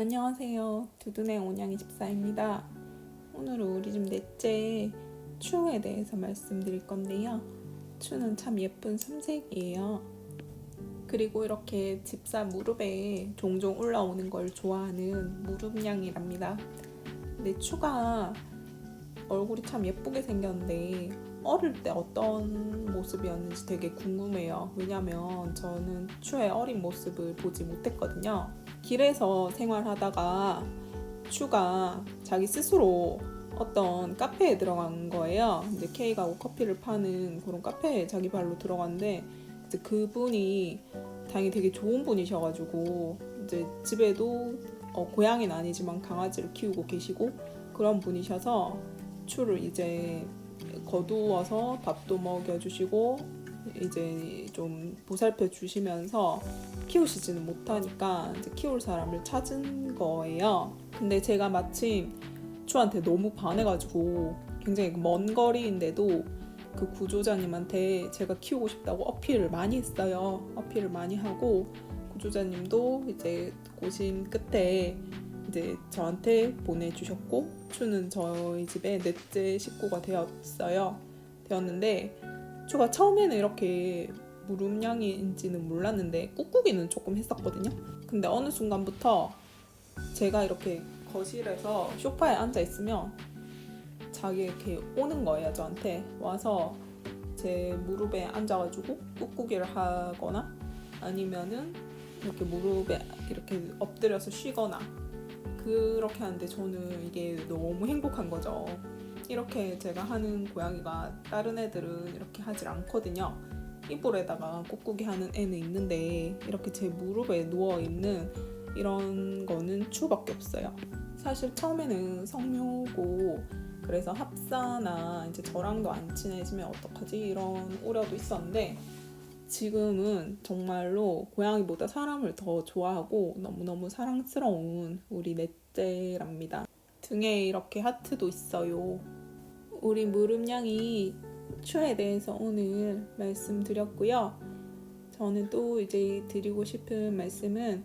안녕하세요. 두둔의 온양이 집사입니다. 오늘은 우리 집 넷째 추에 대해서 말씀드릴 건데요. 추는 참 예쁜 삼색이에요. 그리고 이렇게 집사 무릎에 종종 올라오는 걸 좋아하는 무릎냥이랍니다. 근데 추가 얼굴이 참 예쁘게 생겼는데 어릴 때 어떤 모습이었는지 되게 궁금해요. 왜냐면 저는 추의 어린 모습을 보지 못했거든요. 길에서 생활하다가 추가 자기 스스로 어떤 카페에 들어간 거예요. 이제 케이크하고 커피를 파는 그런 카페에 자기 발로 들어갔는데 이제 그분이 다행히 되게 좋은 분이셔가지고 이제 집에도 어, 고양이는 아니지만 강아지를 키우고 계시고 그런 분이셔서 추를 이제 거두어서 밥도 먹여주시고 이제 좀 보살펴 주시면서 키우시지는 못하니까 이제 키울 사람을 찾은 거예요. 근데 제가 마침 추한테 너무 반해가지고 굉장히 먼 거리인데도 그 구조자님한테 제가 키우고 싶다고 어필을 많이 했어요. 어필을 많이 하고 구조자님도 이제 고심 끝에 이제 저한테 보내주셨고 추는 저희 집에 넷째 식구가 되었어요. 되었는데 추가 처음에는 이렇게 무릎냥이인지는 몰랐는데 꾹꾹이는 조금 했었거든요. 근데 어느 순간부터 제가 이렇게 거실에서 소파에 앉아 있으면 자기 이렇게 오는 거예요 저한테 와서 제 무릎에 앉아가지고 꾹꾹이를 하거나 아니면은 이렇게 무릎에 이렇게 엎드려서 쉬거나 그렇게 하는데 저는 이게 너무 행복한 거죠. 이렇게 제가 하는 고양이가 다른 애들은 이렇게 하질 않거든요. 이불에다가 꾹꾹이 하는 애는 있는데 이렇게 제 무릎에 누워 있는 이런 거는 추밖에 없어요. 사실 처음에는 성묘고 그래서 합사나 이제 저랑도 안 친해지면 어떡하지 이런 우려도 있었는데 지금은 정말로 고양이보다 사람을 더 좋아하고 너무너무 사랑스러운 우리 넷째랍니다. 등에 이렇게 하트도 있어요. 우리 무릎냥이 추에 대해서 오늘 말씀드렸고요. 저는 또 이제 드리고 싶은 말씀은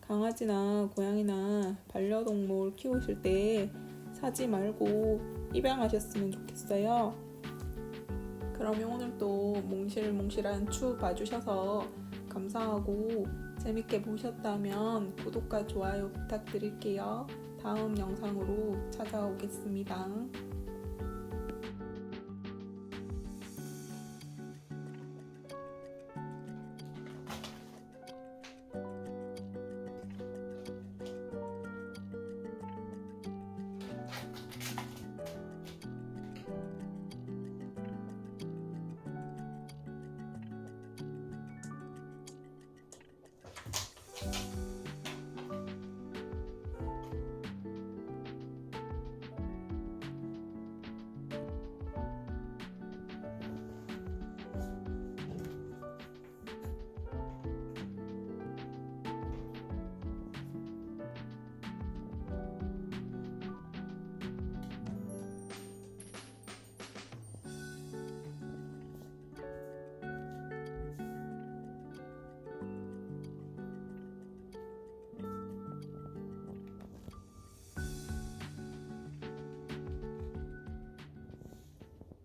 강아지나 고양이나 반려동물 키우실 때 사지 말고 입양하셨으면 좋겠어요. 그러면 오늘 또 몽실몽실한 추 봐주셔서 감사하고 재밌게 보셨다면 구독과 좋아요 부탁드릴게요. 다음 영상으로 찾아오겠습니다.